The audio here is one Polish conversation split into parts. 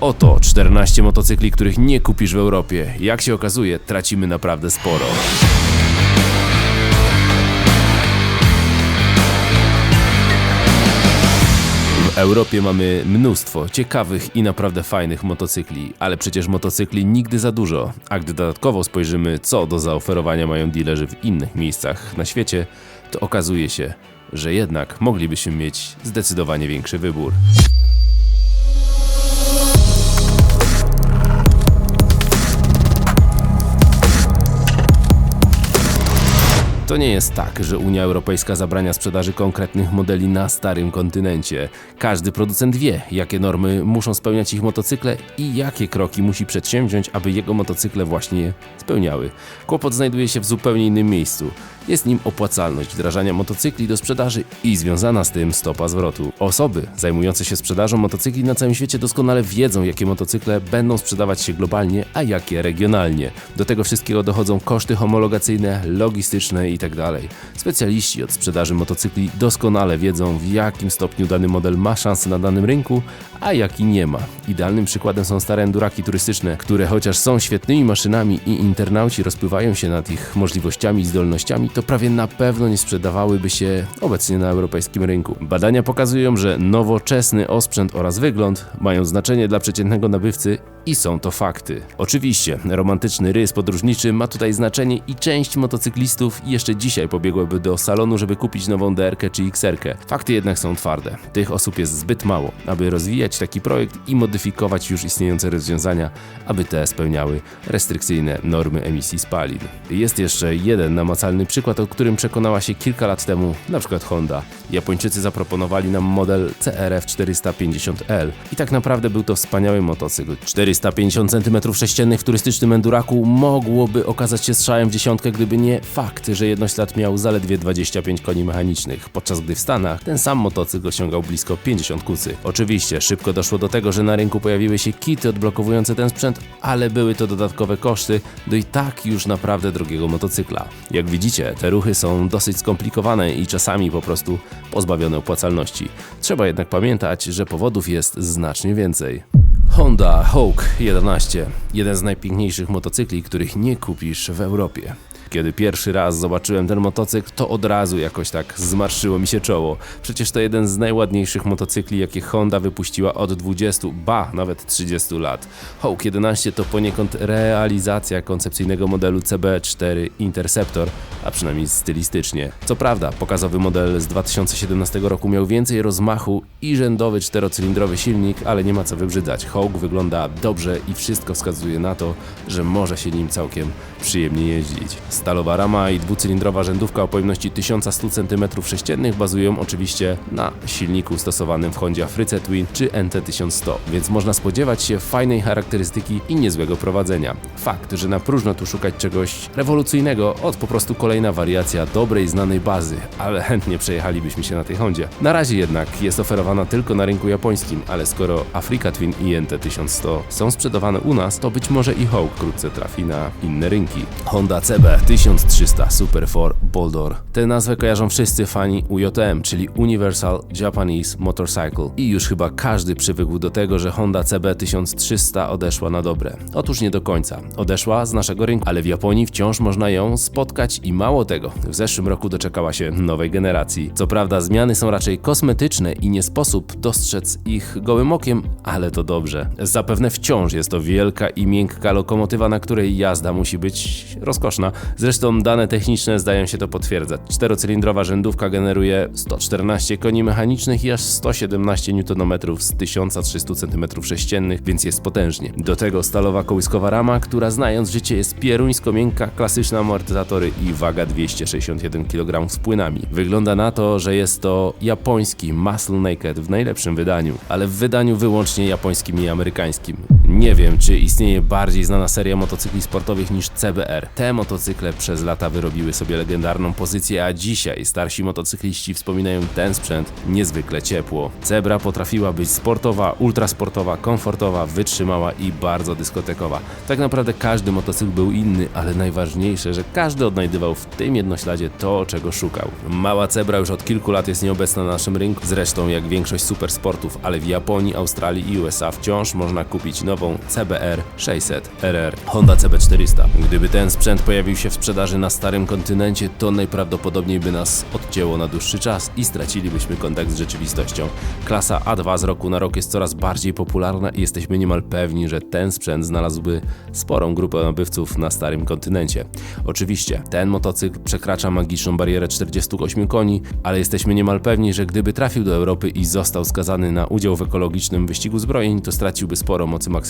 Oto 14 motocykli, których nie kupisz w Europie. Jak się okazuje, tracimy naprawdę sporo. W Europie mamy mnóstwo ciekawych i naprawdę fajnych motocykli, ale przecież motocykli nigdy za dużo. A gdy dodatkowo spojrzymy, co do zaoferowania mają dealerzy w innych miejscach na świecie, to okazuje się, że jednak moglibyśmy mieć zdecydowanie większy wybór. To nie jest tak, że Unia Europejska zabrania sprzedaży konkretnych modeli na starym kontynencie. Każdy producent wie, jakie normy muszą spełniać ich motocykle i jakie kroki musi przedsięwziąć, aby jego motocykle właśnie spełniały. Kłopot znajduje się w zupełnie innym miejscu. Jest nim opłacalność wdrażania motocykli do sprzedaży i związana z tym stopa zwrotu. Osoby zajmujące się sprzedażą motocykli na całym świecie doskonale wiedzą, jakie motocykle będą sprzedawać się globalnie, a jakie regionalnie. Do tego wszystkiego dochodzą koszty homologacyjne, logistyczne itd. Specjaliści od sprzedaży motocykli doskonale wiedzą, w jakim stopniu dany model ma szansę na danym rynku, a jaki nie ma. Idealnym przykładem są stare enduraki turystyczne, które chociaż są świetnymi maszynami i internauci rozpływają się nad ich możliwościami i zdolnościami, to prawie na pewno nie sprzedawałyby się obecnie na europejskim rynku. Badania pokazują, że nowoczesny osprzęt oraz wygląd mają znaczenie dla przeciętnego nabywcy i są to fakty. Oczywiście, romantyczny rys podróżniczy ma tutaj znaczenie i część motocyklistów jeszcze dzisiaj pobiegłaby do salonu, żeby kupić nową DR-kę czy XR-kę. Fakty jednak są twarde. Tych osób jest zbyt mało, aby rozwijać taki projekt i modyfikować już istniejące rozwiązania, aby te spełniały restrykcyjne normy emisji spalin. Jest jeszcze jeden namacalny przykład, o którym przekonała się kilka lat temu przykład Honda. Japończycy zaproponowali nam model CRF 450L i tak naprawdę był to wspaniały motocykl. 450 cm3 w turystycznym enduraku mogłoby okazać się strzałem w dziesiątkę, gdyby nie fakt, że jednoślad miał zaledwie 25 koni mechanicznych, podczas gdy w Stanach ten sam motocykl osiągał blisko 50 kucy. Oczywiście szybko doszło do tego, że na rynku pojawiły się kity odblokowujące ten sprzęt, ale były to dodatkowe koszty do i tak już naprawdę drogiego motocykla. Jak widzicie, te ruchy są dosyć skomplikowane i czasami po prostu pozbawione opłacalności. Trzeba jednak pamiętać, że powodów jest znacznie więcej. Honda Hawk 11. Jeden z najpiękniejszych motocykli, których nie kupisz w Europie. Kiedy pierwszy raz zobaczyłem ten motocykl, to od razu jakoś tak zmarszyło mi się czoło. Przecież to jeden z najładniejszych motocykli, jakie Honda wypuściła od 20, ba, nawet 30 lat. Hawk 11 to poniekąd realizacja koncepcyjnego modelu CB4 Interceptor, a przynajmniej stylistycznie. Co prawda, pokazowy model z 2017 roku miał więcej rozmachu i rzędowy czterocylindrowy silnik, ale nie ma co wybrzydzać. Hawk wygląda dobrze i wszystko wskazuje na to, że może się nim całkiem przyjemnie jeździć. Stalowa rama i dwucylindrowa rzędówka o pojemności 1100 cm3 bazują oczywiście na silniku stosowanym w Hondzie Afryce Twin czy NT1100, więc można spodziewać się fajnej charakterystyki i niezłego prowadzenia. Fakt, że na próżno tu szukać czegoś rewolucyjnego, od po prostu kolejna wariacja dobrej, znanej bazy, ale chętnie przejechalibyśmy się na tej Hondzie. Na razie jednak jest oferowana tylko na rynku japońskim, ale skoro Africa Twin i NT1100 są sprzedawane u nas, to być może i Hawk wkrótce trafi na inne rynki. Honda CB 1300 Super 4 Boldor. Tę nazwę kojarzą wszyscy fani UJM, czyli Universal Japanese Motorcycle. I już chyba każdy przywykł do tego, że Honda CB 1300 odeszła na dobre. Otóż nie do końca. Odeszła z naszego rynku, ale w Japonii wciąż można ją spotkać i mało tego. W zeszłym roku doczekała się nowej generacji. Co prawda zmiany są raczej kosmetyczne i nie sposób dostrzec ich gołym okiem, ale to dobrze. Zapewne wciąż jest to wielka i miękka lokomotywa, na której jazda musi być rozkoszna. Zresztą dane techniczne zdają się to potwierdzać. Czterocylindrowa rzędówka generuje 114 koni mechanicznych i aż 117 Nm z 1300 cm3, więc jest potężnie. Do tego stalowa kołyskowa rama, która znając życie jest pieruńsko miękka, klasyczne amortyzatory i waga 261 kg z płynami. Wygląda na to, że jest to japoński Muscle Naked w najlepszym wydaniu, ale w wydaniu wyłącznie japońskim i amerykańskim. Nie wiem, czy istnieje bardziej znana seria motocykli sportowych niż CBR. Te motocykle przez lata wyrobiły sobie legendarną pozycję, a dzisiaj starsi motocykliści wspominają ten sprzęt niezwykle ciepło. Zebra potrafiła być sportowa, ultrasportowa, komfortowa, wytrzymała i bardzo dyskotekowa. Tak naprawdę każdy motocykl był inny, ale najważniejsze, że każdy odnajdywał w tym jednośladzie to, czego szukał. Mała Zebra już od kilku lat jest nieobecna na naszym rynku, zresztą jak większość supersportów, ale w Japonii, Australii i USA wciąż można kupić CBR 600 RR Honda CB400. Gdyby ten sprzęt pojawił się w sprzedaży na starym kontynencie, to najprawdopodobniej by nas odcięło na dłuższy czas i stracilibyśmy kontakt z rzeczywistością. Klasa A2 z roku na rok jest coraz bardziej popularna i jesteśmy niemal pewni, że ten sprzęt znalazłby sporą grupę nabywców na starym kontynencie. Oczywiście, ten motocykl przekracza magiczną barierę 48 koni, ale jesteśmy niemal pewni, że gdyby trafił do Europy i został skazany na udział w ekologicznym wyścigu zbrojeń, to straciłby sporo mocy maksymalnej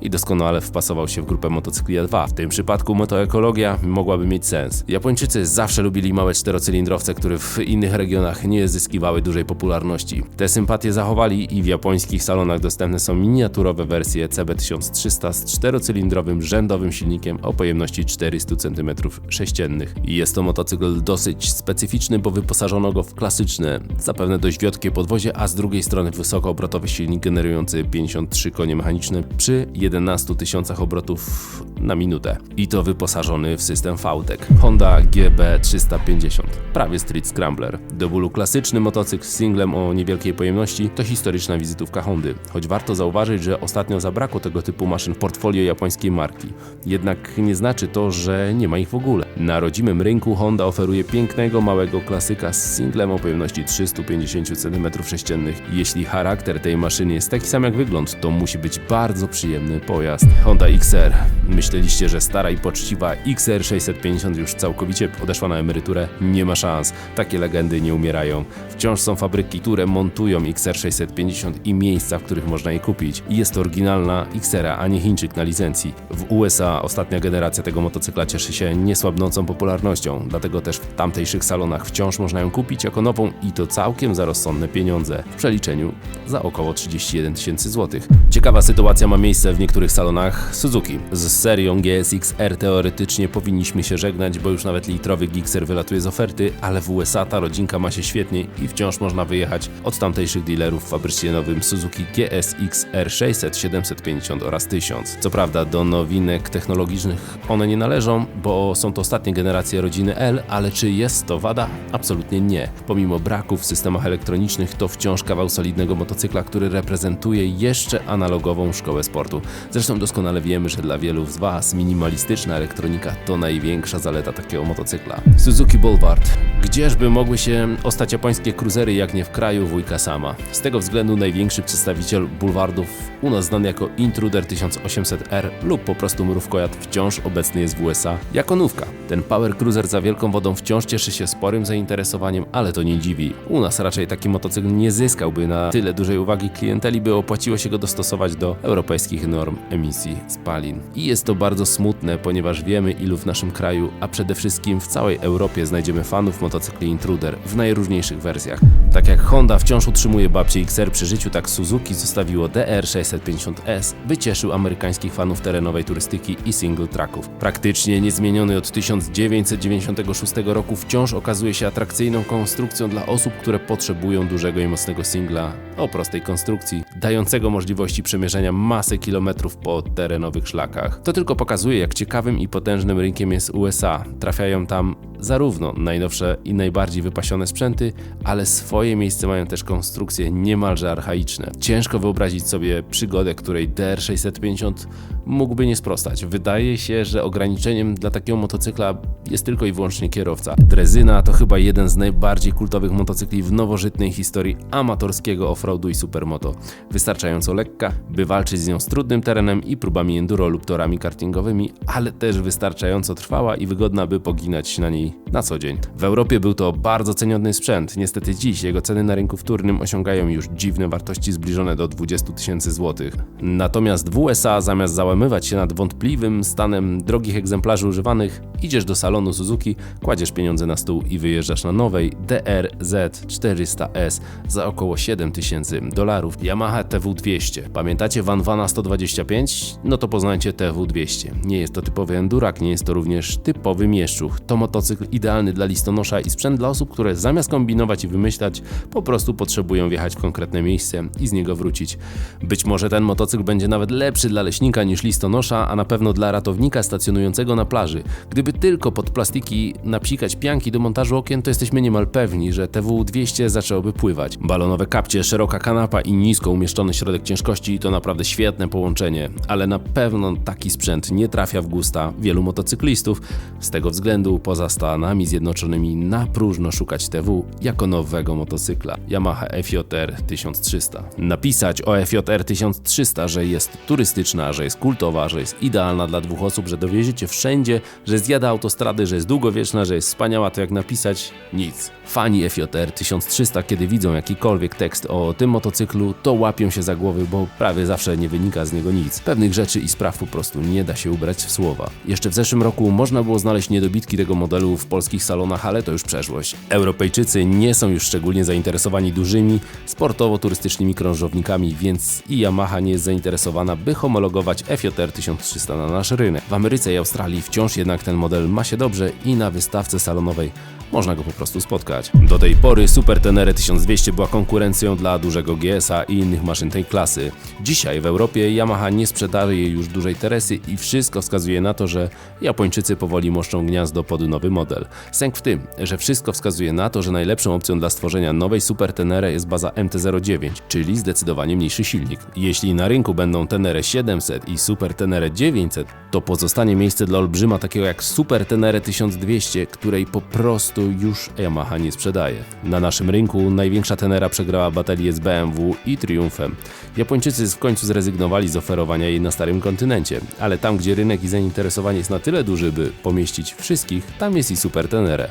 i doskonale wpasował się w grupę motocykli A2. W tym przypadku motoekologia mogłaby mieć sens. Japończycy zawsze lubili małe czterocylindrowce, które w innych regionach nie zyskiwały dużej popularności. Te sympatie zachowali i w japońskich salonach dostępne są miniaturowe wersje CB1300 z czterocylindrowym rzędowym silnikiem o pojemności 400 cm3. Jest to motocykl dosyć specyficzny, bo wyposażono go w klasyczne, zapewne dość wiotkie podwozie, a z drugiej strony wysokoobrotowy silnik generujący 53 konie mechaniczne przy 11 tysiącach obrotów na minutę. I to wyposażony w system VTEC Honda GB350, prawie street scrambler. Do bólu klasyczny motocykl z singlem o niewielkiej pojemności to historyczna wizytówka Hondy, choć warto zauważyć, że ostatnio zabrakło tego typu maszyn w portfolio japońskiej marki. Jednak nie znaczy to, że nie ma ich w ogóle. Na rodzimym rynku Honda oferuje pięknego małego klasyka z singlem o pojemności 350 cm3. Jeśli charakter tej maszyny jest taki sam jak wygląd, to musi być bardzo przyjemny pojazd. Honda XR. Myśleliście, że stara i poczciwa XR 650 już całkowicie odeszła na emeryturę? Nie ma szans. Takie legendy nie umierają. Wciąż są fabryki, które montują XR 650 i miejsca, w których można je kupić. Jest to oryginalna XR, a nie Chińczyk na licencji. W USA ostatnia generacja tego motocykla cieszy się niesłabnącą popularnością, dlatego też w tamtejszych salonach wciąż można ją kupić jako nową i to całkiem za rozsądne pieniądze. W przeliczeniu za około 31 tysięcy złotych. Ciekawa sytuacja ma miejsce w niektórych salonach Suzuki. Z serią GSX-R teoretycznie powinniśmy się żegnać, bo już nawet litrowy Gixxer wylatuje z oferty, ale w USA ta rodzinka ma się świetnie i wciąż można wyjechać od tamtejszych dealerów w fabrycznie nowym Suzuki GSX-R 600, 750 oraz 1000. Co prawda do nowinek technologicznych one nie należą, bo są to ostatnie generacje rodziny L, ale czy jest to wada? Absolutnie nie. Pomimo braków w systemach elektronicznych to wciąż kawał solidnego motocykla, który reprezentuje jeszcze analogową szkołę sportu. Zresztą doskonale wiemy, że dla wielu z Was minimalistyczna elektronika to największa zaleta takiego motocykla. Suzuki Boulevard. Gdzieżby mogły się ostać japońskie cruisery jak nie w kraju wujka sama. Z tego względu największy przedstawiciel bulwardów, u nas znany jako Intruder 1800R lub po prostu mrówkojad wciąż obecny jest w USA jako nówka. Ten power cruiser za wielką wodą wciąż cieszy się sporym zainteresowaniem, ale to nie dziwi. U nas raczej taki motocykl nie zyskałby na tyle dużej uwagi klienteli, by opłaciło się go dostosować do europejskich norm emisji spalin. I jest to bardzo smutne, ponieważ wiemy ilu w naszym kraju, a przede wszystkim w całej Europie znajdziemy fanów motocykli Intruder w najróżniejszych wersjach. Tak jak Honda wciąż utrzymuje babcie XR przy życiu, tak Suzuki zostawiło DR650S, by cieszył amerykańskich fanów terenowej turystyki i single tracków. Praktycznie niezmieniony od 1996 roku wciąż okazuje się atrakcyjną konstrukcją dla osób, które potrzebują dużego i mocnego singla o prostej konstrukcji, dającego możliwości przemierzenia masy kilometrów po terenowych szlakach. To tylko pokazuje, jak ciekawym i potężnym rynkiem jest USA. Trafiają tam zarówno najnowsze i najbardziej wypasione sprzęty, ale swoje miejsce mają też konstrukcje niemalże archaiczne. Ciężko wyobrazić sobie przygodę, której DR650 mógłby nie sprostać. Wydaje się, że ograniczeniem dla takiego motocykla jest tylko i wyłącznie kierowca. Drezyna to chyba jeden z najbardziej kultowych motocykli w nowożytnej historii amatorskiego offroadu i supermoto. Wystarczająco lekka, by walczyć z nią z trudnym terenem i próbami enduro lub torami kartingowymi, ale też wystarczająco trwała i wygodna, by poginać na niej na co dzień. W Europie był to bardzo ceniony sprzęt. Niestety dziś jego ceny na rynku wtórnym osiągają już dziwne wartości zbliżone do 20 tysięcy złotych. Natomiast w USA zamiast załamywać się nad wątpliwym stanem drogich egzemplarzy używanych, idziesz do salonu Suzuki, kładziesz pieniądze na stół i wyjeżdżasz na nowej DRZ400S za około 7000 dolarów. Yamaha TW200. Pamiętacie Van Vana 125? No to poznajcie TW200. Nie jest to typowy endurak, nie jest to również typowy mieszczuch. To motocykl idealny dla listonosza i sprzęt dla osób, które zamiast kombinować i wymyślać, po prostu potrzebują wjechać w konkretne miejsce i z niego wrócić. Być może ten motocykl będzie nawet lepszy dla leśnika niż listonosza, a na pewno dla ratownika stacjonującego na plaży. Gdyby tylko pod plastiki napsikać pianki do montażu okien, to jesteśmy niemal pewni, że TW200 zaczęłoby pływać. Balonowe kapcie, szeroka kanapa i nisko umieszczony środek ciężkości to naprawdę świetne połączenie, ale na pewno taki sprzęt nie trafia w gusta wielu motocyklistów. Z tego względu poza Stanami Zjednoczonymi na próżno szukać TW jako nowego motocykla Yamaha FJR 1300. Napisać o FJR 1300, że jest turystyczna, że jest kultowa, że jest idealna dla dwóch osób, że dowieziecie wszędzie, że zjada autostrady, że jest długowieczna, że jest wspaniała, to jak napisać? Nic. Fani FJR 1300, kiedy widzą jakikolwiek tekst o tym motocyklu, to łapią się za głowy, bo prawie zawsze nie wynika z niego nic. Pewnych rzeczy i spraw po prostu nie da się ubrać w słowa. Jeszcze w zeszłym roku można było znaleźć niedobitki tego modelu w polskich salonach, ale to już przeszłość. Europejczycy nie są już szczególnie zainteresowani dużymi, sportowo-turystycznymi krążownikami, więc i Yamaha nie jest zainteresowana, by homologować FJR 1300 na nasz rynek. W Ameryce i Australii wciąż jednak ten model ma się dobrze i na wystawce salonowej można go po prostu spotkać. Do tej pory Super Tenere 1200 była konkurencją dla dużego GS-a i innych maszyn tej klasy. Dzisiaj w Europie Yamaha nie sprzedaje już dużej Teresy i wszystko wskazuje na to, że Japończycy powoli moszczą gniazdo pod nowy model. Sęk w tym, że wszystko wskazuje na to, że najlepszą opcją dla stworzenia nowej Super Tenere jest baza MT-09, czyli zdecydowanie mniejszy silnik. Jeśli na rynku będą Tenere 700 i Super Tenere 900, to pozostanie miejsce dla olbrzyma takiego jak Super Tenere 1200, której po prostu już Yamaha nie sprzedaje. Na naszym rynku największa Tenera przegrała batalię z BMW i Triumfem. Japończycy w końcu zrezygnowali z oferowania jej na starym kontynencie, ale tam gdzie rynek i zainteresowanie jest na tyle duży, by pomieścić wszystkich, tam jest i Super Tenere.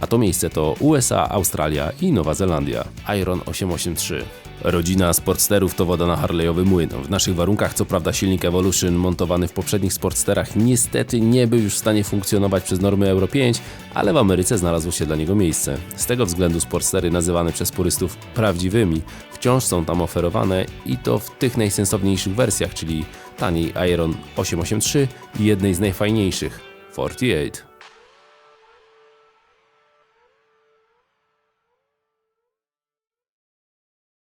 A to miejsce to USA, Australia i Nowa Zelandia. Iron 883 Rodzina sportsterów to woda na Harley'owy młyn. W naszych warunkach co prawda silnik Evolution montowany w poprzednich sportsterach niestety nie był już w stanie funkcjonować przez normy Euro 5, ale w Ameryce znalazło się dla niego miejsce. Z tego względu sportstery nazywane przez purystów prawdziwymi wciąż są tam oferowane i to w tych najsensowniejszych wersjach, czyli taniej Iron 883 i jednej z najfajniejszych 48.